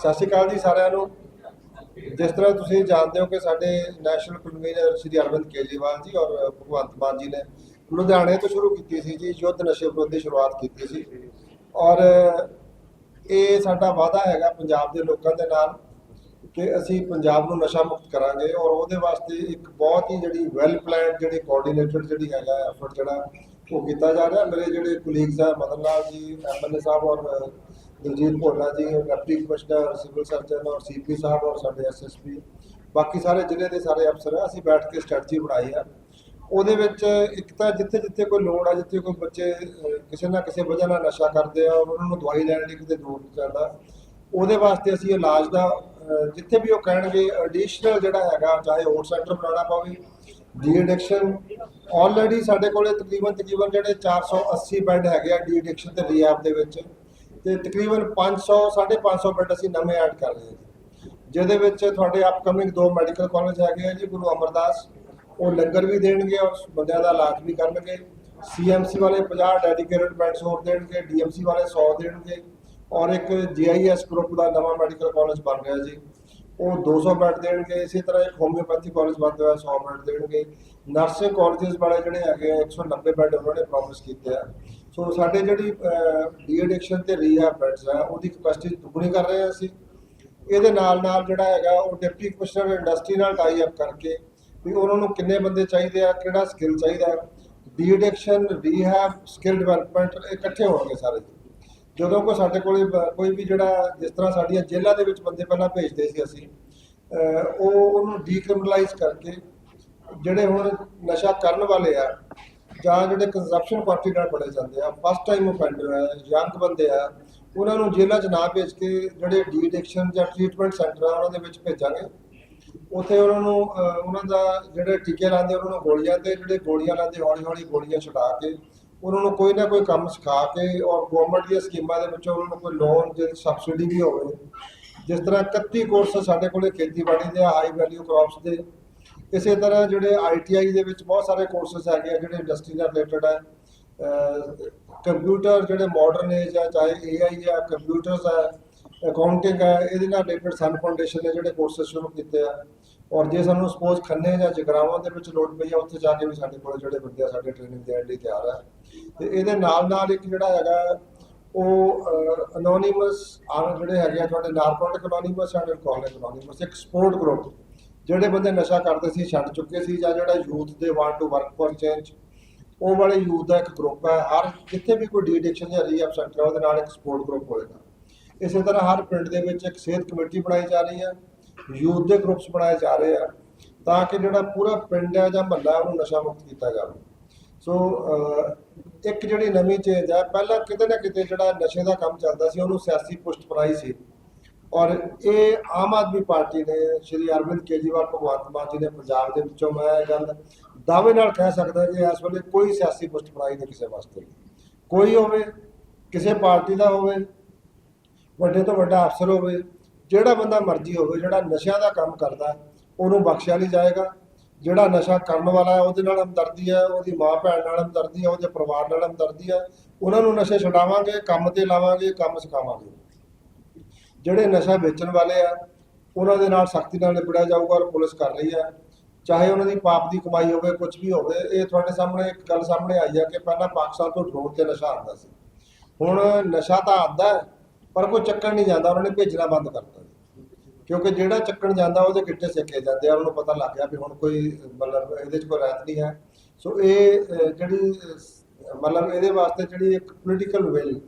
ਸਤਿ ਸ਼੍ਰੀ ਅਕਾਲ ਜੀ ਸਾਰਿਆਂ ਨੂੰ। ਜਿਸ ਤਰ੍ਹਾਂ ਤੁਸੀਂ ਜਾਣਦੇ ਹੋ ਕਿ ਸਾਡੇ ਨੈਸ਼ਨਲ ਕਨਵੀਨਰ ਸ਼੍ਰੀ ਅਰਵਿੰਦ ਕੇਜਰੀਵਾਲ ਜੀ ਔਰ ਭਗਵੰਤ ਮਾਨ ਜੀ ਨੇ ਲੁਧਿਆਣੇ ਤੋਂ ਸ਼ੁਰੂ ਕੀਤੀ ਸੀ ਜੀ, ਯੁੱਧ ਨਸ਼ੇ ਵਿਰੁੱਧ ਦੀ ਸ਼ੁਰੂਆਤ ਕੀਤੀ ਸੀ। ਔਰ ਇਹ ਸਾਡਾ ਵਾਅਦਾ ਹੈਗਾ ਪੰਜਾਬ ਦੇ ਲੋਕਾਂ ਦੇ ਨਾਲ ਕਿ ਅਸੀਂ ਪੰਜਾਬ ਨੂੰ ਨਸ਼ਾ ਮੁਕਤ ਕਰਾਂਗੇ ਔਰ ਉਹਦੇ ਵਾਸਤੇ ਇੱਕ ਬਹੁਤ ਹੀ ਜਿਹੜੀ ਵੈਲ ਪਲਾਨਡ ਜਿਹੜੀ ਕੋਆਰਡੀਨੇਟਡ ਜਿਹੜੀ ਹੈਗਾ ਐਫਰਟ ਜਿਹੜਾ ਉਹ ਕੀਤਾ ਜਾ ਰਿਹਾ। ਮੇਰੇ ਜਿਹੜੇ ਕੁਲੀਗਸ ਆ, ਮਦਨ ਲਾਲ ਜੀ ਐਮਐਲਏ ਸਾਹਿਬ ਔਰ Daljit Bhola ji, deputy commissioner civil surgeon ਔਰ ਸੀਪੀ ਸਾਹਿਬ ਔਰ ਸਾਡੇ ਐਸਐਸਪੀ ਬਾਕੀ ਸਾਰੇ ਜ਼ਿਲ੍ਹੇ ਦੇ ਸਾਰੇ ਅਫਸਰ ਆ, ਅਸੀਂ ਬੈਠ ਕੇ ਸਟ੍ਰੈਟਜੀ ਬਣਾਈ ਆ। ਉਹਦੇ ਵਿੱਚ ਇੱਕ ਤਾਂ ਜਿੱਥੇ ਜਿੱਥੇ ਕੋਈ ਲੋੜ ਆ, ਜਿੱਥੇ ਕੋਈ ਬੱਚੇ ਕਿਸੇ ਨਾ ਕਿਸੇ ਵਜ੍ਹਾ ਨਾਲ ਨਸ਼ਾ ਕਰਦੇ ਆ ਔਰ ਉਹਨਾਂ ਨੂੰ ਦਵਾਈ ਲੈਣ ਲਈ ਕਿਤੇ ਦੂਰ ਜਾਂਦਾ। ਉਹਦੇ ਵਾਸਤੇ ਅਸੀਂ ਇਲਾਜ ਦਾ ਜਿੱਥੇ ਵੀ ਉਹ ਕਹਿਣਗੇ ਐਡੀਸ਼ਨਲ ਜਿਹੜਾ ਹੈਗਾ, ਚਾਹੇ ਹੋਰ ਸੈਂਟਰ ਬਣਾਉਣਾ ਪਵੇ ਡੀ ਐਡਿਕਸ਼ਨ ਆਲਰੇਡੀ ਸਾਡੇ ਕੋਲੇ ਤਕਰੀਬਨ ਤਕਰੀਬਨ ਜਿਹੜੇ 480 ਬੈੱਡ ਹੈਗੇ ਆ ਡੀ ਐਡਿਕਸ਼ਨ ਤੇ ਰੀਹੈਬ ਦੇ ਵਿੱਚ। ਤੇ ਤਕਰੀਬਨ 500 550 ਬੈੱਡ ਅਸੀਂ ਨਵੇਂ ਐਡ ਕਰ ਰਹੇ ਹਾਂ ਜੀ। ਜਿਹਦੇ ਵਿੱਚ ਤੁਹਾਡੇ ਅਪਕਮਿੰਗ ਦੋ ਮੈਡੀਕਲ ਕਾਲਜ ਹੈਗੇ ਆ ਜੀ, ਗੁਰੂ ਅਮਰਦਾਸ। ਉਹ ਲੰਗਰ ਵੀ ਦੇਣਗੇ ਔਰ ਬੰਦਿਆਂ ਦਾ ਇਲਾਜ ਵੀ ਕਰਨਗੇ। ਸੀਐਮਸੀ ਵਾਲੇ 50 ਡੈਡੀਕੇਟਡ ਬੈੱਡਸ ਹੋਰ ਦੇਣਗੇ ਡੀਐਮਸੀ ਵਾਲੇ 100 ਦੇਣਗੇ। ਔਰ ਇੱਕ ਜੀਆਈਐਸ ਗਰੁੱਪ ਦਾ ਨਵਾਂ ਮੈਡੀਕਲ ਕਾਲਜ ਬਣ ਰਿਹਾ ਜੀ। ਉਹ 200 ਬੈੱਡ ਦੇਣਗੇ। ਇਸੇ ਤਰ੍ਹਾਂ ਇੱਕ ਹੋਮਿਓਪੈਥੀ ਕਾਲਜ ਬਣਦਾ ਹੋਇਆ 100 ਬੈੱਡ ਦੇਣਗੇ। ਨਰਸਿੰਗ ਕਾਲਜਸ ਵਾਲੇ ਜਿਹੜੇ ਹੈਗੇ ਆ 190 ਬੈੱਡ ਉਹਨਾਂ ਨੇ ਪ੍ਰੋਮਿਸ ਕੀਤੇ ਆ। ਸੋ ਸਾਡੇ ਜਿਹੜੀ ਡੀ ਐਡਿਕਸ਼ਨ ਤੇ ਰੀਹੈਬ ਬੈੱਡਸ ਆ, ਉਹਦੀ ਕਪੈਸਿਟੀ ਦੁੱਗਣੀ ਕਰ ਰਹੇ ਆ ਅਸੀਂ। ਇਹਦੇ ਨਾਲ ਨਾਲ ਜਿਹੜਾ ਹੈਗਾ, ਉਹ ਡਿਪਟੀ ਕਮਿਸ਼ਨਰ ਇੰਡਸਟਰੀ ਨਾਲ ਟਾਈ ਅਪ ਕਰਕੇ ਵੀ ਉਹਨਾਂ ਨੂੰ ਕਿੰਨੇ ਬੰਦੇ ਚਾਹੀਦੇ ਆ, ਕਿਹੜਾ ਸਕਿੱਲ ਚਾਹੀਦਾ de addiction rehab skill development ਇਕੱਠੇ ਹੋਣਗੇ ਸਾਰੇ। ਜਦੋਂ ਕੋ ਸਾਡੇ ਕੋਲੇ, ਕੋਈ ਵੀ ਜਿਹੜਾ, ਜਿਸ ਤਰ੍ਹਾਂ ਸਾਡੀਆਂ ਜੇਲ੍ਹਾਂ ਦੇ ਵਿੱਚ ਬੰਦੇ ਪਹਿਲਾਂ ਭੇਜਦੇ ਸੀ ਅਸੀਂ ਉਹ ਉਹਨੂੰ ਡੀਕ੍ਰਿਮੀਨਲਾਈਜ਼ ਕਰਕੇ, ਜਿਹੜੇ ਹੁਣ ਨਸ਼ਾ ਕਰਨ ਵਾਲੇ ਆ ਜਾਂ ਜਿਹੜੇ ਕੰਜ਼ੰਪਸ਼ਨ ਕੁਆਂਟੀਟੀ ਨਾਲ ਬੜੇ ਜਾਂਦੇ ਆ ਫਸਟ ਟਾਈਮ offender ਆ ਯੰਗ ਬੰਦੇ ਆ, ਉਹਨਾਂ ਨੂੰ ਜੇਲ੍ਹਾਂ 'ਚ ਨਾ ਭੇਜ ਕੇ ਜਿਹੜੇ ਡੀ ਐਡਿਕਸ਼ਨ ਜਾਂ ਟ੍ਰੀਟਮੈਂਟ ਸੈਂਟਰ ਆ, ਉਹਨਾਂ ਦੇ ਵਿੱਚ ਭੇਜਾਂਗੇ। ਉੱਥੇ ਉਹਨਾਂ ਨੂੰ ਉਹਨਾਂ ਦਾ ਜਿਹੜੇ ਟੀਕੇ ਲਾਉਂਦੇ ਉਹਨਾਂ ਨੂੰ ਗੋਲੀਆਂ ਤੇ ਜਿਹੜੇ ਗੋਲੀਆਂ ਲਾਉਂਦੇ ਹੌਲੀ ਹੌਲੀ ਗੋਲੀਆਂ ਛਡਾ ਕੇ, ਉਹਨਾਂ ਨੂੰ ਕੋਈ ਨਾ ਕੋਈ ਕੰਮ ਸਿਖਾ ਕੇ ਔਰ ਗਵਰਨਮੈਂਟ ਦੀਆਂ ਸਕੀਮਾਂ ਦੇ ਵਿੱਚੋਂ ਉਹਨਾਂ ਨੂੰ ਕੋਈ ਲੋਨ ਜਿਹੜੀ ਸਬਸਿਡੀ ਵੀ ਹੋਵੇ। ਜਿਸ ਤਰ੍ਹਾਂ 31 ਕੋਰਸ ਸਾਡੇ ਕੋਲੇ ਖੇਤੀਬਾੜੀ ਦੇ ਹਾਈ ਵੈਲਿਊ ਕ੍ਰੌਪਸ ਦੇ ਇਸੇ ਤਰ੍ਹਾਂ ਜਿਹੜੇ ਆਈਟੀਆਈ ਦੇ ਵਿੱਚ ਬਹੁਤ ਸਾਰੇ ਕੋਰਸਸ ਹੈਗੇ ਆ, ਜਿਹੜੇ ਇੰਡਸਟਰੀ ਨਾਲ ਰਿਲੇਟਡ ਹੈ ਕੰਪਿਊਟਰ ਜਿਹੜੇ ਮਾਡਰਨ ਏਜ ਆ, ਚਾਹੇ ਏਆਈ ਆ ਕੰਪਿਊਟਰਸ ਆ ਅਕਾਊਂਟਿੰਗ ਹੈ ਇਹਦੇ ਨਾਲ ਰਿਲੇਟਡ ਸਨ ਫਾਊਂਡੇਸ਼ਨ ਨੇ ਜਿਹੜੇ ਕੋਰਸਸ ਸ਼ੁਰੂ ਕੀਤੇ ਆ। ਔਰ ਜੇ ਸਾਨੂੰ ਸਪੋਜ਼ ਖੰਨੇ ਜਾਂ ਜਗਰਾਵਾਂ ਦੇ ਵਿੱਚ ਲੋੜ ਪਈ ਆ, ਉੱਥੇ ਜਾ ਕੇ ਵੀ ਸਾਡੇ ਕੋਲ ਜਿਹੜੇ ਬੰਦੇ ਆ, ਸਾਡੇ ਟ੍ਰੇਨਿੰਗ ਦੇਣ ਲਈ ਤਿਆਰ ਆ। ਤੇ ਇਹਦੇ ਨਾਲ ਨਾਲ ਇੱਕ ਜਿਹੜਾ ਹੈਗਾ, ਉਹ ਅਨੋਨਿਮਸ ਆ ਜਿਹੜੇ ਹੈਗੇ ਆ, ਤੁਹਾਡੇ narcotic anonymous and alcoholic anonymous ਇੱਕ ਸਪੋਰਟ ਗਰੁੱਪ ਜਿਹੜੇ ਬੰਦੇ ਨਸ਼ਾ ਕਰਦੇ ਸੀ, ਛੱਡ ਚੁੱਕੇ ਸੀ ਜਾਂ ਜਿਹੜਾ ਯੂਥ ਦੇ want to work for change ਉਹ ਵਾਲੇ ਯੂਥ ਦਾ ਇੱਕ ਗਰੁੱਪ ਹੈ। ਹਰ ਜਿੱਥੇ ਵੀ ਕੋਈ ਡੀ ਐਡਿਕਸ਼ਨ ਜਾਂ ਰੀਹੈਬ ਸੈਂਟਰ ਉਹਦੇ ਨਾਲ ਇੱਕ ਸਪੋਰਟ ਗਰੁੱਪ ਹੋਏਗਾ। ਇਸੇ ਤਰ੍ਹਾਂ ਹਰ ਪਿੰਡ ਦੇ ਵਿੱਚ ਇੱਕ ਸਿਹਤ ਕਮੇਟੀ ਬਣਾਈ ਜਾ ਰਹੀ ਹੈ, ਯੂਥ ਦੇ ਗਰੁੱਪਸ ਬਣਾਏ ਜਾ ਰਹੇ ਆ, ਤਾਂ ਕਿ ਜਿਹੜਾ ਪੂਰਾ ਪਿੰਡ ਹੈ ਜਾਂ ਮਹੱਲਾ ਉਹਨੂੰ ਨਸ਼ਾ ਮੁਕਤ ਕੀਤਾ ਜਾਵੇ। ਸੋ ਇੱਕ ਜਿਹੜੀ ਨਵੀਂ ਚੇਂਜ ਹੈ, ਪਹਿਲਾਂ ਕਿਤੇ ਨਾ ਕਿਤੇ ਜਿਹੜਾ ਨਸ਼ੇ ਦਾ ਕੰਮ ਚੱਲਦਾ ਸੀ, ਉਹਨੂੰ ਸਿਆਸੀ ਪੁਸ਼ਟ ਬਣਾਈ ਸੀ। ਔਰ ਇਹ ਆਮ ਆਦਮੀ ਪਾਰਟੀ ਨੇ ਸ਼੍ਰੀ ਅਰਵਿੰਦ ਕੇਜਰੀਵਾਲ, ਭਗਵੰਤ ਮਾਨ ਜੀ ਨੇ ਪੰਜਾਬ ਦੇ ਵਿੱਚੋਂ ਮੈਂ ਇਹ ਗੱਲ ਦਾਅਵੇ ਨਾਲ ਕਹਿ ਸਕਦਾ ਕਿ ਇਸ ਵੇਲੇ ਕੋਈ ਸਿਆਸੀ ਪੁਸ਼ਟ ਬਣਾਈ ਨਹੀਂ ਕਿਸੇ ਵਾਸਤੇ। ਕੋਈ ਹੋਵੇ, ਕਿਸੇ ਪਾਰਟੀ ਦਾ ਹੋਵੇ, ਵੱਡੇ ਤੋਂ ਵੱਡਾ ਅਫਸਰ ਹੋਵੇ, ਜਿਹੜਾ ਬੰਦਾ ਮਰਜ਼ੀ ਹੋਵੇ, ਜਿਹੜਾ ਨਸ਼ਿਆਂ ਦਾ ਕੰਮ ਕਰਦਾ, ਉਹਨੂੰ ਬਖਸ਼ਿਆ ਨਹੀਂ ਜਾਏਗਾ। ਜਿਹੜਾ ਨਸ਼ਾ ਕਰਨ ਵਾਲਾ ਹੈ, ਉਹਦੇ ਨਾਲ ਹਮਦਰਦੀ ਹੈ, ਉਹਦੀ ਮਾਂ ਭੈਣ ਨਾਲ ਹਮਦਰਦੀ ਹੈ, ਉਹਦੇ ਪਰਿਵਾਰ ਨਾਲ ਹਮਦਰਦੀ ਹੈ, ਉਹਨਾਂ ਨੂੰ ਨਸ਼ੇ ਛਡਾਵਾਂਗੇ, ਕੰਮ ਤੇ ਲਾਵਾਂਗੇ, ਕੰਮ ਸਿਖਾਵਾਂਗੇ। ਜਿਹੜੇ ਨਸ਼ਾ ਵੇਚਣ ਵਾਲੇ ਆ, ਉਹਨਾਂ ਦੇ ਨਾਲ ਸਖਤੀ ਨਾਲ ਨਿਪੜਿਆ ਜਾਊਗਾ ਔਰ ਪੁਲਿਸ ਕਰ ਰਹੀ ਹੈ ਚਾਹੇ ਉਹਨਾਂ ਦੀ ਪਾਪ ਦੀ ਕਮਾਈ ਹੋਵੇ ਕੁਝ ਵੀ ਹੋਵੇ, ਇਹ ਤੁਹਾਡੇ ਸਾਹਮਣੇ ਇੱਕ ਗੱਲ ਸਾਹਮਣੇ ਆਈ ਹੈ ਕਿ ਪਹਿਲਾਂ ਪਾਕਿਸਤਾਨ ਤੋਂ ਡਰੋਨ ਤੇ ਨਸ਼ਾ ਆਉਂਦਾ ਸੀ। ਹੁਣ ਨਸ਼ਾ ਤਾਂ ਆਉਂਦਾ ਪਰ ਕੋਈ ਚੱਕਣ ਨਹੀਂ ਜਾਂਦਾ, ਉਹਨਾਂ ਨੇ ਭੇਜਣਾ ਬੰਦ ਕਰਤਾ ਕਿਉਂਕਿ ਜਿਹੜਾ ਚੱਕਣ ਜਾਂਦਾ, ਉਹਦੇ ਗਿੱਟੇ ਸੇਕੇ ਜਾਂਦੇ ਆ, ਉਹਨੂੰ ਪਤਾ ਲੱਗ ਗਿਆ ਵੀ ਹੁਣ ਕੋਈ ਮਤਲਬ ਇਹਦੇ 'ਚ ਕੋਈ ਰਹਿਤ ਨਹੀਂ ਹੈ। ਸੋ ਇਹ ਜਿਹੜੀ ਮਤਲਬ ਇਹਦੇ ਵਾਸਤੇ ਜਿਹੜੀ ਇੱਕ ਪੋਲੀਟੀਕਲ ਵਿਲ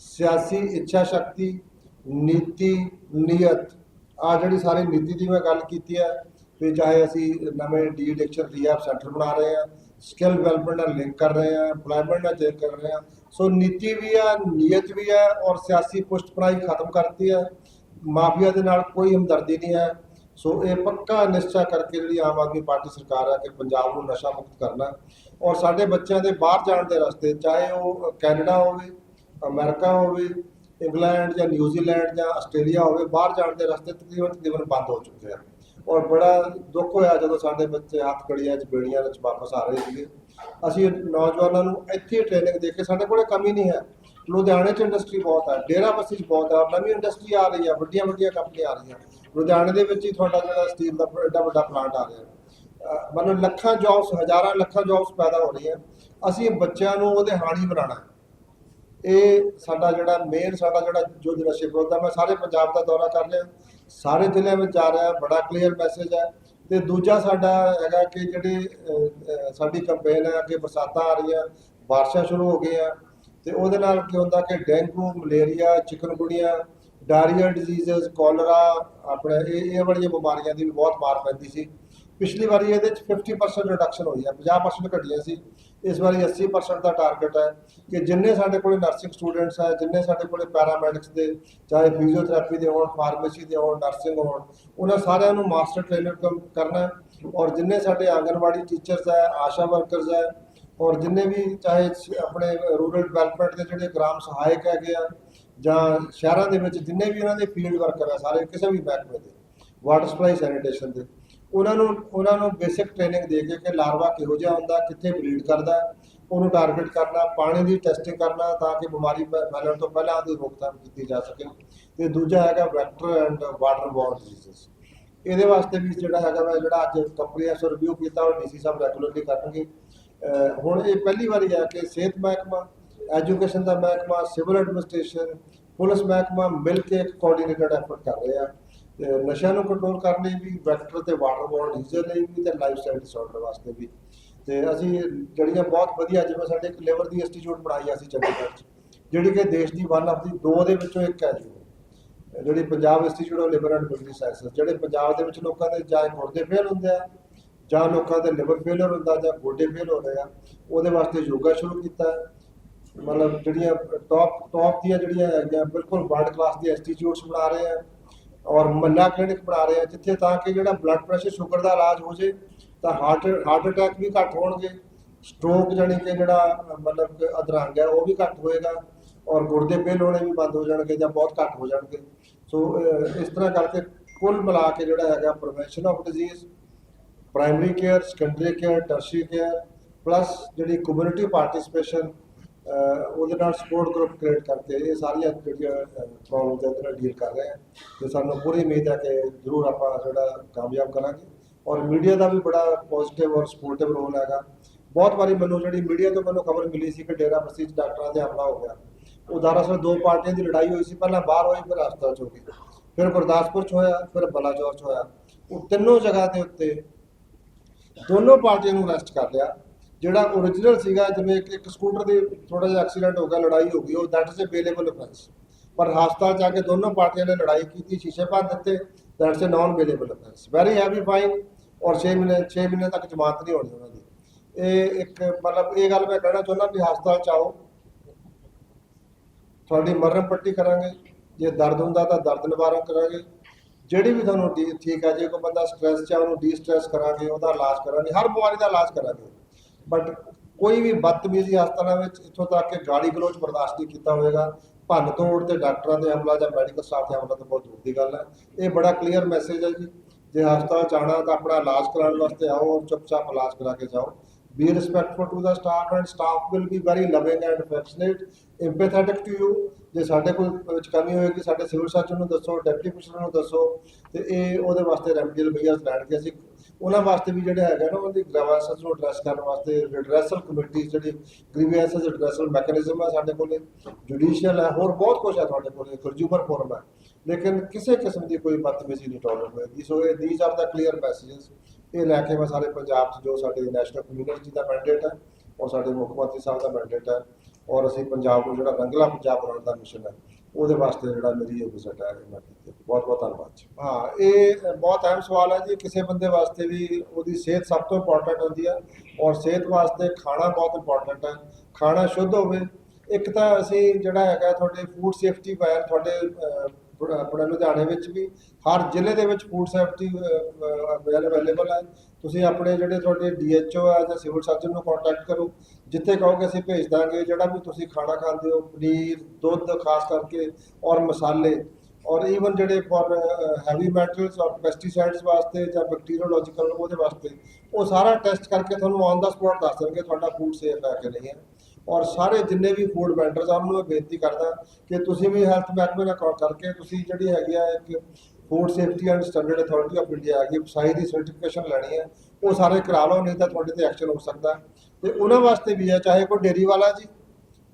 ਸਿਆਸੀ ਇੱਛਾ ਸ਼ਕਤੀ ਨੀਤੀ ਨੀਅਤ ਆ ਜਿਹੜੀ ਸਾਰੀ ਨੀਤੀ ਦੀ ਮੈਂ ਗੱਲ ਕੀਤੀ ਹੈ, ਵੀ ਚਾਹੇ ਅਸੀਂ ਨਵੇਂ ਡੀ ਐਡਿਕਸ਼ਨ ਰੀਹੈਬ ਸੈਂਟਰ ਬਣਾ ਰਹੇ ਹਾਂ ਸਕਿੱਲ ਡਿਵੈਲਪਮੈਂਟ ਨਾਲ ਲਿੰਕ ਕਰ ਰਹੇ ਹਾਂ ਐਮਪਲੋਇਮੈਂਟ ਨਾਲ ਚੈੱਕ ਕਰ ਰਹੇ ਹਾਂ, ਸੋ ਨੀਤੀ ਵੀ ਹੈ ਨੀਅਤ ਵੀ ਹੈ ਔਰ ਸਿਆਸੀ ਪੁਸ਼ਤਪਨਾਹੀ ਖਤਮ ਕਰਤੀ ਹੈ, ਮਾਫੀਆ ਦੇ ਨਾਲ ਕੋਈ ਹਮਦਰਦੀ ਨਹੀਂ ਹੈ, ਸੋ ਇਹ ਪੱਕਾ ਨਿਸ਼ਚਾ ਕਰਕੇ ਜਿਹੜੀ ਆਮ ਆਦਮੀ ਪਾਰਟੀ ਸਰਕਾਰ ਹੈ ਕਿ ਪੰਜਾਬ ਨੂੰ ਨਸ਼ਾ ਮੁਕਤ ਕਰਨਾ ਔਰ ਸਾਡੇ ਬੱਚਿਆਂ ਦੇ ਬਾਹਰ ਜਾਣ ਦੇ ਰਸਤੇ, ਚਾਹੇ ਉਹ ਕੈਨੇਡਾ ਹੋਵੇ, ਅਮਰੀਕਾ ਹੋਵੇ ਇੰਗਲੈਂਡ ਜਾਂ ਨਿਊਜ਼ੀਲੈਂਡ ਜਾਂ ਆਸਟ੍ਰੇਲੀਆ ਹੋਵੇ, ਬਾਹਰ ਜਾਣ ਦੇ ਰਸਤੇ ਤਕਰੀਬਨ ਤਕਰੀਬਨ ਬੰਦ ਹੋ ਚੁੱਕੇ ਆ। ਔਰ ਬੜਾ ਦੁੱਖ ਹੋਇਆ ਜਦੋਂ ਸਾਡੇ ਬੱਚੇ ਹੱਥ ਕੜੀਆਂ 'ਚ, ਬੇੜੀਆਂ ਵਿੱਚ ਵਾਪਸ ਆ ਰਹੇ ਸੀਗੇ। ਅਸੀਂ ਨੌਜਵਾਨਾਂ ਨੂੰ ਇੱਥੇ ਟ੍ਰੇਨਿੰਗ ਦੇ ਕੇ ਸਾਡੇ ਕੋਲੇ ਕਮੀ ਨਹੀਂ ਹੈ। ਲੁਧਿਆਣੇ 'ਚ ਇੰਡਸਟਰੀ ਬਹੁਤ ਹੈ ਡੇਰਾਬੱਸੀ 'ਚ ਬਹੁਤ ਹੈ ਨਵੀਂ ਇੰਡਸਟਰੀ ਆ ਰਹੀ ਹੈ, ਵੱਡੀਆਂ ਵੱਡੀਆਂ ਕੰਪਨੀਆਂ ਆ ਰਹੀਆਂ। ਲੁਧਿਆਣੇ ਦੇ ਵਿੱਚ ਹੀ ਤੁਹਾਡਾ ਜਿਹੜਾ ਸਟੀਲ ਦਾ ਐਡਾ ਵੱਡਾ ਪਲਾਂਟ ਆ ਰਿਹਾ। ਮਤਲਬ ਲੱਖਾਂ ਜੌਬਸ ਹਜ਼ਾਰਾਂ ਲੱਖਾਂ ਜੌਬਸ ਪੈਦਾ ਹੋ ਰਹੀਆਂ। ਅਸੀਂ ਬੱਚਿਆਂ ਨੂੰ ਉਹਦੇ ਹਾਣੀ ਬਣਾਉਣਾ ਹੈ। ਇਹ ਸਾਡਾ ਜਿਹੜਾ ਮੇਨ ਸਾਡਾ ਜਿਹੜਾ ਜੋ ਨਸ਼ੇ ਵਿਰੋਧ ਦਾ ਮੈਂ ਸਾਰੇ ਪੰਜਾਬ ਦਾ ਦੌਰਾ ਕਰ ਲਿਆ ਸਾਰੇ ਜ਼ਿਲ੍ਹਿਆਂ ਵਿੱਚ ਜਾ ਰਿਹਾ, ਬੜਾ ਕਲੀਅਰ ਮੈਸੇਜ ਹੈ। ਤੇ ਦੂਜਾ ਸਾਡਾ ਹੈਗਾ ਕਿ ਜਿਹੜੀ ਸਾਡੀ ਕੰਪੇਨ ਹੈ, ਅੱਗੇ ਬਰਸਾਤਾਂ ਆ ਰਹੀਆਂ, ਬਾਰਿਸ਼ਾਂ ਸ਼ੁਰੂ ਹੋ ਗਈਆਂ। ਤੇ ਉਹਦੇ ਨਾਲ ਕੀ ਹੁੰਦਾ ਕਿ dengue, malaria chikungunya diarrhoea diseases cholera ਆਪਣੇ ਇਹ ਇਹ ਵਾਲੀਆਂ ਬਿਮਾਰੀਆਂ ਦੀ ਵੀ ਬਹੁਤ ਮਾਰ ਪੈਂਦੀ ਸੀ। ਪਿਛਲੀ ਵਾਰੀ ਇਹਦੇ ਚ 50% ਰਿਡਕਸ਼ਨ ਹੋਈ ਹੈ 50% ਘਟੀਆਂ ਸੀ। ਇਸ ਵਾਰੀ 80% ਦਾ ਟਾਰਗੇਟ ਹੈ ਕਿ ਜਿੰਨੇ ਸਾਡੇ ਕੋਲੇ ਨਰਸਿੰਗ ਸਟੂਡੈਂਟਸ ਹੈ, ਜਿੰਨੇ ਸਾਡੇ ਕੋਲੇ ਪੈਰਾਮੈਡਿਕਸ ਦੇ, ਚਾਹੇ ਫਿਜ਼ੀਓਥੈਰੇਪੀ ਦੇ ਹੋਣ ਫਾਰਮੇਸੀ ਦੇ ਹੋਣ ਨਰਸਿੰਗ ਹੋਣ, ਉਹਨਾਂ ਸਾਰਿਆਂ ਨੂੰ ਮਾਸਟਰ ਟ੍ਰੇਨਰ ਕਰਨਾ ਔਰ ਜਿੰਨੇ ਸਾਡੇ ਆਂਗਨਵਾੜੀ ਟੀਚਰਸ ਹੈ, ਆਸ਼ਾ ਵਰਕਰਸ ਹੈ, ਔਰ ਜਿੰਨੇ ਵੀ ਚਾਹੇ ਆਪਣੇ ਰੂਰਲ ਡਿਵੈਲਪਮੈਂਟ ਦੇ ਜਿਹੜੇ ਗ੍ਰਾਮ ਸਹਾਇਕ ਹੈਗੇ ਆ, ਜਾਂ ਸ਼ਹਿਰਾਂ ਦੇ ਵਿੱਚ ਜਿੰਨੇ ਵੀ ਉਹਨਾਂ ਦੇ ਫੀਲਡ ਵਰਕਰ ਆ, ਸਾਰੇ ਕਿਸੇ ਵੀ ਮਹਿਕਮੇ ਦੇ ਵਾਟਰ ਸਪਲਾਈ ਸੈਨੀਟੇਸ਼ਨ ਦੇ ਉਹਨਾਂ ਨੂੰ ਉਹਨਾਂ ਨੂੰ ਬੇਸਿਕ ਟ੍ਰੇਨਿੰਗ ਦੇ ਕੇ ਕਿ ਲਾਰਵਾ ਕਿਹੋ ਜਿਹਾ ਹੁੰਦਾ, ਕਿੱਥੇ ਬਰੀਡ ਕਰਦਾ, ਉਹਨੂੰ ਟਾਰਗੇਟ ਕਰਨਾ, ਪਾਣੀ ਦੀ ਟੈਸਟਿੰਗ ਕਰਨਾ ਤਾਂ ਕਿ ਬਿਮਾਰੀ ਫੈ- ਫੈਲਣ ਤੋਂ ਪਹਿਲਾਂ ਉਹਦੀ ਰੋਕਥਾਮ ਕੀਤੀ ਜਾ ਸਕੇ। ਤੇ ਦੂਜਾ ਹੈਗਾ vector and water borne disease ਇਹਦੇ ਵਾਸਤੇ ਵੀ ਜਿਹੜਾ ਹੈਗਾ ਮੈਂ ਜਿਹੜਾ ਅੱਜ ਕੰਪਨੀ ਐਸ ਰਿਵਿਊ ਕੀਤਾ, ਉਹ ਡੀਸੀ ਸਾਹਿਬ ਰੈਗੂਲਰਲੀ ਕਰਨਗੇ। ਹੁਣ ਇਹ ਪਹਿਲੀ ਵਾਰੀ ਹੈ ਕਿ ਸਿਹਤ ਮਹਿਕਮਾ ਐਜੂਕੇਸ਼ਨ ਦਾ ਮਹਿਕਮਾ ਸਿਵਲ ਐਡਮਿਨਿਸਟ੍ਰੇਸ਼ਨ ਪੁਲਿਸ ਮਹਿਕਮਾ ਮਿਲ ਕੇ ਇੱਕ ਕੋਆਰਡੀਨੇਟਡ ਐਫਰਟ ਕਰ ਰਹੇ। ਆ ਨਸ਼ਿਆਂ ਨੂੰ ਕੰਟਰੋਲ ਕਰਨ ਲਈ ਵੀ ਵੈਕਟਰ ਤੇ ਵਾਟਰ ਬੋਰਨ ਡਿਜ਼ੀਜ਼ ਲਈ ਵੀ ਤੇ ਲਾਈਫ ਸਟਾਈਲ ਡਿਸਆਰਡਰ ਵਾਸਤੇ ਵੀ। ਤੇ ਅਸੀਂ ਜਿਹੜੀਆਂ ਬਹੁਤ ਵਧੀਆ, ਜਿਵੇਂ ਸਾਡੇ ਇੱਕ ਲਿਵਰ ਦੀ ਇੰਸਟੀਚਿਊਟ ਬਣਾਈ ਆ ਅਸੀਂ ਚੰਡੀਗੜ੍ਹ 'ਚ, ਜਿਹੜੀ ਕਿ ਦੇਸ਼ ਦੀ ਵਨ ਆਫ ਦੀ ਦੋ ਦੇ ਵਿੱਚੋਂ ਇੱਕ ਹੈ ਜੀ। ਜਿਹੜੀ Punjab institute of liver and military sciences ਜਿਹੜੇ ਪੰਜਾਬ ਦੇ ਵਿੱਚ ਲੋਕਾਂ ਦੇ ਜਾਂ ਗੁਰਦੇ ਫੇਲ ਹੁੰਦੇ ਆ, ਜਾਂ ਲੋਕਾਂ ਦੇ ਲਿਵਰ ਫੇਲਰ ਹੁੰਦਾ ਜਾਂ ਗੋਡੇ ਫੇਲ ਹੋ ਰਹੇ ਆ, ਉਹਦੇ ਵਾਸਤੇ ਯੋਗਾ ਸ਼ੁਰੂ ਕੀਤਾ। ਮਤਲਬ ਜਿਹੜੀਆਂ ਟੌਪ ਟੌਪ ਦੀਆਂ ਜਿਹੜੀਆਂ ਹੈਗੀਆਂ, ਬਿਲਕੁਲ ਵਰਲਡ ਕਲਾਸ ਦੀ ਇੰਸਟੀਚਿਊਟਸ ਬਣਾ ਰਹੇ ਆ। ਔਰ ਮੱਲਾ ਕਲੀਨਿਕ ਬਣਾ ਰਹੇ ਆ ਜਿੱਥੇ ਤਾਂ ਕਿ ਜਿਹੜਾ ਬਲੱਡ ਪ੍ਰੈਸ਼ਰ ਸ਼ੂਗਰ ਦਾ ਇਲਾਜ ਹੋ ਜੇ, ਤਾਂ ਹਾਰਟ ਹਾਰਟ ਅਟੈਕ ਵੀ ਘੱਟ ਹੋਣਗੇ ਸਟ੍ਰੋਕ ਜਾਣੀ ਕਿ ਜਿਹੜਾ, ਮਤਲਬ ਕਿ ਅਧਰੰਗ ਹੈ, ਉਹ ਵੀ ਘੱਟ ਹੋਏਗਾ, ਔਰ ਗੁਰਦੇ ਫੇਲ ਹੋਣੇ ਵੀ ਬੰਦ ਹੋ ਜਾਣਗੇ ਜਾਂ ਬਹੁਤ ਘੱਟ ਹੋ ਜਾਣਗੇ। ਸੋ ਇਸ ਤਰ੍ਹਾਂ ਕਰਕੇ ਕੁੱਲ ਮਿਲਾ ਕੇ ਜਿਹੜਾ ਹੈਗਾ prevention of disease primary care secondary care tertiary care plus ਜਿਹੜੀ ਕਮਿਊਨਿਟੀ ਪਾਰਟਿਸਿਪੇਸ਼ਨ ਉਹਦੇ ਨਾਲ ਸਪੋਰਟ ਗਰੁੱਪ ਕ੍ਰੀਏਟ ਕਰਕੇ ਇਹ ਸਾਰੀਆਂ ਜਿਹੜੀਆਂ ਪ੍ਰੋਬਲਮ ਦੇ ਨਾਲ ਡੀਲ ਕਰ ਰਹੇ ਹਾਂ ਤੇ ਸਾਨੂੰ ਪੂਰੀ ਉਮੀਦ ਹੈ ਕਿ ਜ਼ਰੂਰ ਆਪਾਂ ਜਿਹੜਾ ਕਾਮਯਾਬ ਕਰਾਂਗੇ। ਔਰ ਮੀਡੀਆ ਦਾ ਵੀ ਬੜਾ ਪੋਜ਼ਿਟਿਵ ਔਰ ਸਪੋਰਟਿਵ ਰੋਲ ਹੈਗਾ। ਬਹੁਤ ਵਾਰੀ ਮੈਨੂੰ ਜਿਹੜੀ ਮੀਡੀਆ ਤੋਂ ਮੈਨੂੰ ਖਬਰ ਮਿਲੀ ਸੀ ਕਿ ਡੇਰਾ ਬਸੀ 'ਚ ਡਾਕਟਰਾਂ ਦੇ ਹਮਲਾ ਹੋ ਗਿਆ। ਉਹ ਦਰਅਸਲ ਦੋ ਪਾਰਟੀਆਂ ਦੀ ਲੜਾਈ ਹੋਈ ਸੀ। ਪਹਿਲਾਂ ਬਾਹਰ ਹੋਈ ਫਿਰ ਹਸਪਤਾਲ 'ਚ ਹੋ ਗਈ ਫਿਰ ਗੁਰਦਾਸਪੁਰ 'ਚ ਹੋਇਆ, ਫਿਰ ਬਲਾਚੌਰ 'ਚ ਹੋਇਆ। ਉਹ ਤਿੰਨੋਂ ਜਗ੍ਹਾ ਦੇ ਉੱਤੇ ਦੋਨੋਂ ਪਾਰਟੀਆਂ ਨੂੰ ਅਰੈਸਟ ਕਰ ਲਿਆ। ਜਿਹੜਾ ਓਰੀਜਨਲ ਸੀਗਾ, ਜਿਵੇਂ ਇੱਕ ਸਕੂਟਰ ਦੇ ਥੋੜਾ ਜਿਹਾ ਐਕਸੀਡੈਂਟ ਹੋ ਗਿਆ, ਲੜਾਈ ਹੋ ਗਈ, ਉਹ ਦੈਟ ਇਜ਼ ਅਵੇਲੇਬਲ ਅਫੈਂਸ ਪਰ ਹਸਪਤਾਲ ਜਾ ਕੇ ਦੋਨੋਂ ਪਾਰਟੀਆਂ ਨੇ ਲੜਾਈ ਕੀਤੀ, ਸ਼ੀਸ਼ੇ ਭੰਨ ਦਿੱਤੇ that a non bailable offence very heavy fine ਔਰ 6 ਮਹੀਨੇ 6 ਮਹੀਨੇ ਤੱਕ ਜ਼ਮਾਨਤ ਨਹੀਂ ਹੋਣੀ ਉਹਨਾਂ ਦੀ। ਇਹ ਇੱਕ ਮਤਲਬ ਇਹ ਗੱਲ ਮੈਂ ਕਹਿਣਾ ਚਾਹੁੰਦਾ ਵੀ ਹਸਪਤਾਲ ਚ ਆਓ। ਤੁਹਾਡੀ ਮਰਨ ਪੱਟੀ ਕਰਾਂਗੇ, ਜੇ ਦਰਦ ਹੁੰਦਾ ਤਾਂ ਦਰਦ ਨਿਵਾਰਨ ਕਰਾਂਗੇ। ਜਿਹੜੀ ਵੀ ਤੁਹਾਨੂੰ ਠੀਕ ਹੈ ਜੇ ਕੋਈ ਬੰਦਾ ਸਟ੍ਰੈਸ ਚ ਆ, ਉਹਨੂੰ ਡੀ ਸਟ੍ਰੈਸ ਕਰਾਂਗੇ, ਉਹਦਾ ਇਲਾਜ ਕਰਾਂਗੇ, ਹਰ ਬਿਮਾਰੀ ਦਾ ਇਲਾਜ ਕਰਾਂਗੇ। ਬਟ ਕੋਈ ਵੀ ਬਦਤਮੀਜ਼ੀ ਹਸਪਤਾਲਾਂ ਵਿੱਚ ਇੱਥੋਂ ਤੱਕ ਕਿ ਗਾਲੀ ਗਲੋਚ ਬਰਦਾਸ਼ਤ ਨਹੀਂ ਕੀਤਾ ਹੋਵੇਗਾ, ਭੰਨ ਤੋੜ ਤੇ ਡਾਕਟਰਾਂ ਦੇ ਹਮਲਾ ਜਾਂ ਮੈਡੀਕਲ ਸਟਾਫ ਦੇ ਹਮਲਾ ਤਾਂ ਬਹੁਤ ਦੂਰ ਦੀ ਗੱਲ ਹੈ। ਇਹ ਬੜਾ ਕਲੀਅਰ ਮੈਸੇਜ ਹੈ ਜੀ। ਜੇ ਹਸਪਤਾਲ ਚ ਆਉਣਾ ਤਾਂ ਆਪਣਾ ਇਲਾਜ ਕਰਾਉਣ ਵਾਸਤੇ ਆਓ ਔਰ ਚੁੱਪਚਾਪ ਇਲਾਜ ਕਰਾ ਕੇ ਜਾਓ। Be respectful to the staff and staff will be very loving and affectionate, empathetic to you ਜੇ ਸਾਡੇ ਕੋਲ ਵਿੱਚ ਕਮੀ ਹੋਏਗੀ, ਸਾਡੇ ਸਿਵਲ ਸਰਜਨ ਨੂੰ ਦੱਸੋ, ਡਿਪਟੀ ਕਮਿਸ਼ਨਰ ਨੂੰ ਦੱਸੋ, ਤੇ ਇਹ ਉਹਦੇ ਵਾਸਤੇ ਰੈਮਡੀਅਲ ਮੀਅਰਸ ਲੈਣਗੇ। ਅਸੀਂ ਉਹਨਾਂ ਵਾਸਤੇ ਵੀ ਜਿਹੜਾ ਹੈਗਾ ਨਾ, ਉਹਦੀ ਗ੍ਰੈਵਾਂਸਸ ਨੂੰ ਐਡਰੈਸ ਕਰਨ ਵਾਸਤੇ ਰਿਡਰੈਸਲ ਕਮੇਟੀ ਜਿਹੜੀ ਗ੍ਰੀਵੈਂਸਸ ਰਿਡਰੈਸਲ ਮੈਕੈਨਿਜ਼ਮ ਹੈ ਸਾਡੇ ਕੋਲੇ ਜੁਡੀਸ਼ੀਅਲ ਹੈ ਹੋਰ ਬਹੁਤ ਕੁਝ ਹੈ ਤੁਹਾਡੇ ਕੋਲੇ ਕੰਜ਼ਿਊਮਰ ਫੋਰਮ ਹੈ ਲੇਕਿਨ ਕਿਸੇ ਕਿਸਮ ਦੀ ਕੋਈ ਬਦਤਮੀਜ਼ੀ ਨਹੀਂ ਟੋਲਰ ਹੋਏਗੀ ਸੋ ਇਹ these are the clear messages ਇਹ ਲੈ ਕੇ ਮੈਂ ਸਾਰੇ ਪੰਜਾਬ 'ਚ ਜੋ ਸਾਡੇ ਨੈਸ਼ਨਲ ਕਮਿਊਨਿਟੀ ਦਾ ਮੈਂਡੇਟ ਹੈ ਔਰ ਸਾਡੇ ਮੁੱਖ ਮੰਤਰੀ ਸਾਹਿਬ ਦਾ ਮੈਂਡੇਟ ਹੈ ਔਰ ਅਸੀਂ ਪੰਜਾਬ ਨੂੰ ਜਿਹੜਾ ਰੰਗਲਾ ਪੰਜਾਬ ਬਣਾਉਣ ਦਾ ਮਿਸ਼ਨ ਹੈ ਉਹਦੇ ਵਾਸਤੇ ਜਿਹੜਾ ਮੇਰੀ ਇਹ ਵਿਜ਼ਿਟ ਹੈ, ਇਹ ਮੈਂ ਕੀਤੀ ਬਹੁਤ ਬਹੁਤ ਧੰਨਵਾਦ ਜੀ। ਹਾਂ, ਇਹ ਬਹੁਤ ਅਹਿਮ ਸਵਾਲ ਹੈ ਜੀ। ਕਿਸੇ ਬੰਦੇ ਵਾਸਤੇ ਵੀ ਉਹਦੀ ਸਿਹਤ ਸਭ ਤੋਂ ਇੰਪੋਰਟੈਂਟ ਹੁੰਦੀ ਹੈ ਔਰ ਸਿਹਤ ਵਾਸਤੇ ਖਾਣਾ ਬਹੁਤ ਇੰਪੋਰਟੈਂਟ ਹੈ। ਖਾਣਾ ਸ਼ੁੱਧ ਹੋਵੇ। ਇੱਕ ਤਾਂ ਅਸੀਂ ਜਿਹੜਾ ਹੈਗਾ ਤੁਹਾਡੇ ਫੂਡ ਸੇਫਟੀ ਵੈਨ ਤੁਹਾਡੇ ਆਪਣੇ ਲੁਧਿਆਣੇ ਵਿੱਚ ਵੀ ਹਰ ਜ਼ਿਲ੍ਹੇ ਦੇ ਵਿੱਚ ਫੂਡ ਸੇਫਟੀ ਅਵੇਲੇਬਲ ਹੈ। ਤੁਸੀਂ ਆਪਣੇ ਜਿਹੜੇ ਤੁਹਾਡੇ ਡੀਐਚਓ ਹੈ ਜਾਂ ਸਿਵਲ ਸਰਜਨ ਨੂੰ ਕੰਟੈਕਟ ਕਰੋ। ਜਿੱਥੇ ਕਹੋਗੇ ਅਸੀਂ ਭੇਜ ਦਾਂਗੇ, ਜਿਹੜਾ ਵੀ ਤੁਸੀਂ ਖਾਣਾ ਖਾਂਦੇ ਹੋ, ਪਨੀਰ, ਦੁੱਧ ਖਾਸ ਕਰਕੇ ਔਰ ਮਸਾਲੇ ਔਰ ਈਵਨ ਜਿਹੜੇ ਫॉर ਹੈਵੀ ਮੈਟਲਸ ਔਰ ਪੈਸਟੀਸਾਈਡਸ ਵਾਸਤੇ ਜਾਂ ਬੈਕਟੀਰੀਓਲੋਜੀਕਲ ਉਹਦੇ ਵਾਸਤੇ, ਉਹ ਸਾਰਾ ਟੈਸਟ ਕਰਕੇ ਤੁਹਾਨੂੰ ਔਨ ਦਾ ਸਪੌਟ ਦੱਸ ਦੇਣਗੇ ਤੁਹਾਡਾ ਫੂਡ ਸੇਫ ਹੈ ਕਿ ਨਹੀਂ ਹੈ। ਔਰ ਸਾਰੇ ਜਿੰਨੇ ਵੀ ਫੂਡ ਵੈਂਡਰਸ ਆ, ਉਹਨਾਂ ਨੂੰ ਬੇਨਤੀ ਕਰਦਾ ਕਿ ਤੁਸੀਂ ਵੀ ਹੈਲਥ ਮਹਿਕਮੇ ਨਾਲ ਕਾਲ ਕਰਕੇ ਤੁਸੀਂ ਜਿਹੜੀ ਹੈਗੀ ਆ ਇੱਕ food safety and standard authority of India ਹੈਗੀ ਫਸਾਈ ਦੀ ਸਰਟੀਫਿਕੇਸ਼ਨ ਲੈਣੀ ਹੈ। ਉਹ ਸਾਰੇ ਕਰਾ ਲਓ, ਨਹੀਂ ਤਾਂ ਤੁਹਾਡੇ ਤੇ ਐਕਸ਼ਨ ਹੋ ਸਕਦਾ। ਤੇ ਉਹਨਾਂ ਵਾਸਤੇ ਵੀ ਹੈ, ਚਾਹੇ ਕੋਈ ਡੇਰੀ ਵਾਲਾ ਜੀ,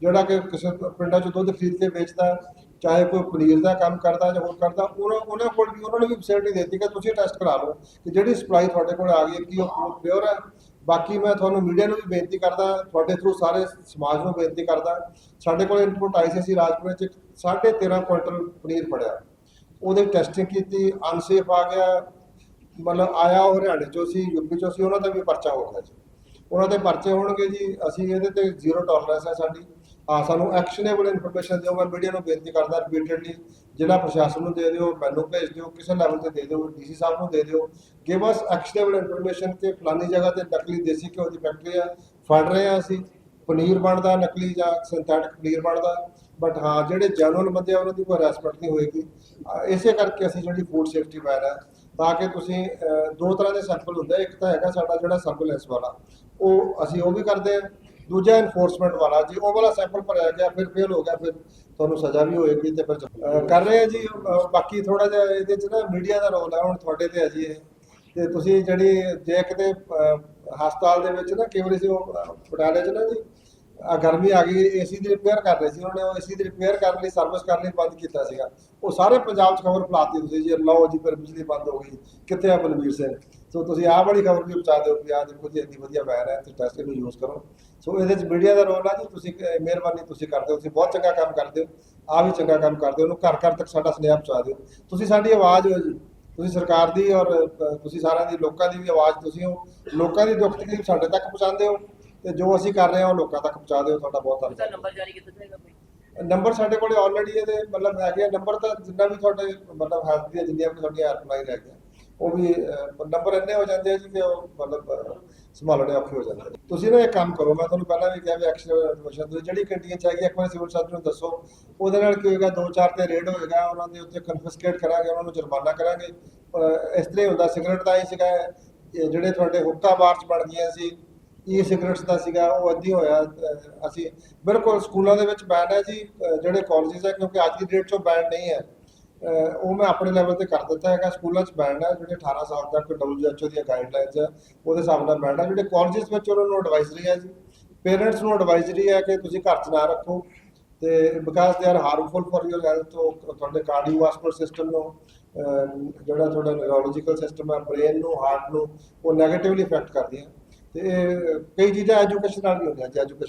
ਜਿਹੜਾ ਕਿ ਕਿਸੇ ਪਿੰਡਾਂ 'ਚ ਦੁੱਧ ਖਰੀਦ ਕੇ ਵੇਚਦਾ, ਚਾਹੇ ਕੋਈ ਪਨੀਰ ਦਾ ਕੰਮ ਕਰਦਾ ਜਾਂ ਹੋਰ ਕਰਦਾ, ਉਹਨਾਂ ਉਹਨਾਂ ਕੋਲ ਵੀ, ਉਹਨਾਂ ਨੂੰ ਵੀ ਫੈਸਿਲਿਟੀ ਦਿੱਤੀ ਕਿ ਤੁਸੀਂ ਟੈਸਟ ਕਰਾ ਲਓ ਕਿ ਜਿਹੜੀ ਸਪਲਾਈ ਤੁਹਾਡੇ ਕੋਲ ਆ ਗਈ ਹੈ, ਕੀ ਉਹ ਪਿਓਰ ਹੈ। ਬਾਕੀ ਮੈਂ ਤੁਹਾਨੂੰ ਮੀਡੀਆ ਨੂੰ ਵੀ ਬੇਨਤੀ ਕਰਦਾ, ਤੁਹਾਡੇ ਥਰੂ ਸਾਰੇ ਸਮਾਜ ਨੂੰ ਬੇਨਤੀ ਕਰਦਾ, ਸਾਡੇ ਕੋਲ ਇਨਪੁਟ ਆਈ ਸੀ ਅਸੀਂ ਰਾਜਪੁਰੇ 'ਚ 13.5 ਕੁਇੰਟਲ ਪਨੀਰ ਫੜਿਆ। ਉਹਦੇ ਟੈਸਟਿੰਗ ਕੀਤੀ ਅਨਸੇਫ ਆ ਗਿਆ। ਮਤਲਬ ਆਇਆ ਉਹ ਹਰਿਆਣੇ ਚੋਂ ਸੀ, ਯੂਪੀ ਚੋਂ ਸੀ, ਉਹਨਾਂ ਦਾ ਵੀ ਪਰਚਾ ਹੋ ਗਿਆ ਜੀ। ਉਹਨਾਂ ਦੇ ਪਰਚੇ ਹੋਣਗੇ ਜੀ, ਅਸੀਂ ਇਹਦੇ ਤੇ ਜ਼ੀਰੋ ਟੋਲਰੈਂਸ ਹੈ ਸਾਡੀ। ਹਾਂ, ਸਾਨੂੰ ਐਕਸ਼ਨੇਬਲ ਇਨਫੋਰਮੇਸ਼ਨ ਦਿਓ, ਮੈਂ ਮੀਡੀਆ ਨੂੰ ਬੇਨਤੀ ਕਰਦਾ ਰਿਪੀਟਡਲੀ ਜ਼ਿਲ੍ਹਾ ਪ੍ਰਸ਼ਾਸਨ ਨੂੰ ਦੇ ਦਿਓ, ਮੈਨੂੰ ਭੇਜ ਦਿਓ, ਕਿਸੇ ਲੈਵਲ ਤੇ ਦੇ ਦਿਓ ਡੀਸੀ ਸਾਹਿਬ ਨੂੰ ਦੇ ਦਿਓ। ਗਿਵ ਅਸ ਐਕਸ਼ਨੇਬਲ ਇਨਫੋਰਮੇਸ਼ਨ ਕਿ ਫਲਾਨੀ ਜਗ੍ਹਾ ਤੇ ਨਕਲੀ ਦੇਸੀ ਘਿਓ ਦੀ ਫੈਕਟਰੀ ਆ। ਫੜ ਰਹੇ ਆ ਅਸੀਂ, ਪਨੀਰ ਬਣਦਾ, ਨਕਲੀ ਜਾਂ ਸਿੰਥੈਟਿਕ ਪਨੀਰ ਬਣਦਾ। ਬਟ ਹਾਂ ਜਿਹੜੇ ਜਨਰਲ ਬੰਦੇ ਆ ਉਹਨਾਂ ਦੀ ਕੋਈ ਹਰਾਸਮੈਂਟ ਨਹੀਂ ਹੋਏਗੀ। ਇਸੇ ਕਰਕੇ ਅਸੀਂ ਜਿਹੜੀ ਫੂਡ ਸੇਫਟੀ ਵੈਨ ਹੈ ਤਾਂ ਕਿ ਤੁਸੀਂ ਦੋ ਤਰ੍ਹਾਂ ਦੇ ਸੈਂਪਲ ਹੁੰਦੇ ਇੱਕ ਤਾਂ ਹੈਗਾ ਸਾਡਾ ਜਿਹੜਾ ਸਰਵੇਲੈਂਸ ਵਾਲਾ ਉਹ ਅਸੀਂ ਉਹ ਵੀ ਕਰਦੇ ਆ। ਦੂਜਾ ਇਨਫੋਰਸਮੈਂਟ ਵਾਲਾ ਜੀ ਉਹ ਵਾਲਾ ਸੈਂਪਲ ਭਰਿਆ ਗਿਆ ਫਿਰ ਫੇਲ ਹੋ ਗਿਆ ਫਿਰ ਤੁਹਾਨੂੰ ਸਜ਼ਾ ਵੀ ਹੋਏਗੀ ਤੇ ਫਿਰ ਕਰ ਰਹੇ ਆ ਜੀ। ਬਾਕੀ ਥੋੜਾ ਜਿਹਾ ਇਹਦੇ ਚ ਨਾ ਮੀਡੀਆ ਦਾ ਰੋਲ ਹੈ ਹੁਣ ਤੁਹਾਡੇ ਤੇ ਹੈ ਜੀ ਇਹ। ਤੇ ਤੁਸੀਂ ਜਿਹੜੀ ਜੇ ਕਿਤੇ ਹਸਪਤਾਲ ਦੇ ਵਿੱਚ ਨਾ ਕਈ ਵਾਰੀ ਸੀ ਉਹ ਅਹ, ਪਟਿਆਲੇ ਚ ਨਾ ਜੀ ਆ ਗਰਮੀ ਆ ਗਈ ਏਸੀ ਦੀ ਰਿਪੇਅਰ ਕਰ ਰਹੇ ਸੀ ਉਹਨਾਂ ਨੇ ਉਹ ਏਸੀ ਦੀ ਰਿਪੇਅਰ ਕਰਨ ਲਈ ਸਰਵਿਸ ਕਰਨ ਲਈ ਬੰਦ ਕੀਤਾ ਸੀਗਾ। ਉਹ ਸਾਰੇ ਪੰਜਾਬ 'ਚ ਖਬਰ ਫਲਾਤੀ ਤੁਸੀਂ ਜੀ, ਲਓ ਜੀ ਫਿਰ ਬਿਜਲੀ ਬੰਦ ਹੋ ਗਈ। ਕਿੱਥੇ ਆ ਬਲਵੀਰ ਸਿੰਘ? ਸੋ ਤੁਸੀਂ ਆਹ ਵਾਲੀ ਖਬਰ ਵੀ ਪਹੁੰਚਾ ਦਿਓ ਕਿ ਆਹ ਦੇਖੋ ਜੀ, ਇੰਨੀ ਵਧੀਆ ਵੈਨ ਹੈ ਤੇ ਟੈਸਟ ਨੂੰ ਯੂਜ਼ ਕਰੋ। ਸੋ ਇਹਦੇ 'ਚ ਮੀਡੀਆ ਦਾ ਰੋਲ ਆ ਜੀ, ਤੁਸੀਂ ਮਿਹਰਬਾਨੀ ਤੁਸੀਂ ਕਰਦੇ ਹੋ, ਤੁਸੀਂ ਬਹੁਤ ਚੰਗਾ ਕੰਮ ਕਰਦੇ ਹੋ ਆ ਵੀ ਚੰਗਾ ਕੰਮ ਕਰਦੇ ਹੋ, ਉਹਨੂੰ ਘਰ ਘਰ ਤੱਕ ਸਾਡਾ ਸੁਨੇਹਾ ਪਹੁੰਚਾ ਦਿਓ। ਤੁਸੀਂ ਸਾਡੀ ਆਵਾਜ਼ ਹੋ ਜੀ, ਤੁਸੀਂ ਸਰਕਾਰ ਦੀ ਔਰ ਤੁਸੀਂ ਸਾਰਿਆਂ ਦੀ, ਲੋਕਾਂ ਦੀ ਵੀ ਆਵਾਜ਼ ਤੁਸੀਂ ਹੋ, ਲੋਕਾਂ ਦੀ ਦੁੱਖ ਤਕਲੀਫ ਸਾਡੇ ਤੱਕ ਪਹੁੰਚਾਉਂਦੇ ਹੋ। ਤੇ ਜੋ ਅਸੀਂ ਕਰ ਰਹੇ ਹਾਂ ਉਹ ਲੋਕਾਂ ਤੱਕ ਪਹੁੰਚਾ ਦਿਓ ਤੁਹਾਡਾ ਬਹੁਤ ਉਹਦਾ ਧੰਨਵਾਦ। ਨੰਬਰ ਜਾਰੀ ਕੀਤਾ ਜਾਏਗਾ ਕੋਈ? ਨੰਬਰ ਸਾਡੇ ਕੋਲੇ ਆਲਰੇਡੀ ਇਹਦੇ ਮਤਲਬ ਹੈਗੇ ਆ। ਨੰਬਰ ਤਾਂ ਜਿੰਨਾ ਵੀ ਤੁਹਾਡੇ ਮਤਲਬ ਹੈਲਥ ਦੀਆਂ ਜਿੰਨੀਆਂ ਵੀ ਤੁਹਾਡੀਆਂ ਹੈਲਪਲਾਈਨ ਹੈਗੀਆਂ ਉਹ ਵੀ ਨੰਬਰ ਇੰਨੇ ਹੋ ਜਾਂਦੇ ਆ ਜੀ ਕਿ ਉਹ ਮਤਲਬ ਅਹ, ਸੰਭਾਲਣੇ ਔਖੇ ਹੋ ਜਾਂਦੇ ਆ। ਤੁਸੀਂ ਨਾ ਇੱਕ ਕੰਮ ਕਰੋ ਮੈਂ ਤੁਹਾਨੂੰ ਪਹਿਲਾਂ ਵੀ ਕਿਹਾ ਵੀ ਐਕਸ਼ਨ ਇਨਫੋਰਮੇਸ਼ਨ ਤੁਸੀਂ ਜਿਹੜੀ ਕੰਟੀਨ ਚ ਹੈਗੀ ਆ, ਇੱਕ ਵਾਰੀ ਸਿਵਲ ਸਰਜਨ ਨੂੰ ਦੱਸੋ ਉਹਦੇ ਨਾਲ ਕੀ ਹੋਏਗਾ? ਦੋ ਚਾਰ ਤੇ ਰੇਡ ਹੋਏਗਾ ਉਹਨਾਂ ਦੇ ਉੱਤੇ ਕਨਫਿਸਕੇਟ ਕਰਾਂਗੇ ਉਹਨਾਂ ਨੂੰ ਜੁਰਮਾਨਾ ਕਰਾਂਗੇ। ਅਹ, ਇਸ ਤਰ੍ਹਾਂ ਹੀ ਹੁੰਦਾ ਸਿਗਰਟ ਦਾ ਹੀ ਸੀਗਾ ਇਹ ਜਿਹੜੇ ਤੁਹਾਡੇ ਹੁੱਕਾ ਬਾਰ ਚ ਬਣ ਗਈਆਂ ਸੀ ਈ ਸਿਗਰਟਸ ਦਾ ਸੀਗਾ, ਉਹ ਅੱਧੀ ਹੋਇਆ, ਅਹ ਅਸੀਂ ਬਿਲਕੁਲ ਸਕੂਲਾਂ ਦੇ ਵਿੱਚ ਬੈਨ ਹੈ ਜੀ, ਅਹ ਜਿਹੜੇ ਕਾਲਜਿਸ ਹੈ, ਕਿਉਂਕਿ ਅੱਜ ਦੀ ਡੇਟ 'ਚੋਂ ਬੈਨ ਨਹੀਂ ਹੈ, ਅਹ ਉਹ ਮੈਂ ਆਪਣੇ ਲੈਵਲ ਤੇ ਕਰ ਦਿੱਤਾ ਹੈਗਾ, ਸਕੂਲਾਂ 'ਚ ਬੈਨ ਹੈ, ਜਿਹੜੇ 18 ਸਾਲ ਤੱਕ WHO ਦੀਆਂ ਗਾਈਡਲਾਈਨਸ ਹੈ, ਉਹਦੇ ਹਿਸਾਬ ਨਾਲ ਬੈਨ ਹੈ, ਜਿਹੜੇ ਕਾਲਜਿਸ ਵਿੱਚ ਉਹਨਾਂ ਨੂੰ ਐਡਵਾਈਜ਼ਰੀ ਹੈ ਜੀ ਪੇਰੈਂਟਸ ਨੂੰ ਐਡਵਾਈਜ਼ਰੀ ਹੈ ਕਿ ਤੁਸੀਂ ਘਰ 'ਚ ਨਾ ਰੱਖੋ, ਤੇ because they are harmful for your health ਤੋਂ ਤੁਹਾਡੇ ਕਾਰਡੀਓਵਾਸਕੂਲਰ ਸਿਸਟਮ ਨੂੰ, ਅਹ ਜਿਹੜਾ ਤੁਹਾਡਾ ਨਿਊਰੋਲੋਜੀਕਲ ਸਿਸਟਮ ਹੈ ਬ੍ਰੇਨ ਨੂੰ ਹਾਰਟ ਨੂੰ, ਉਹ ਨੈਗੇਟਿਵਲੀ ਇਫੈਕਟ ਕਰਦੀਆਂ ਤੇ ਕਈ ਚੀਜ਼ਾਂ ਐਜੂਕੇਸ਼ਨ ਨਾਲ ਵੀ ਹੁੰਦੀਆਂ ਜੀ ਐਜੂਕੇਸ਼ਨ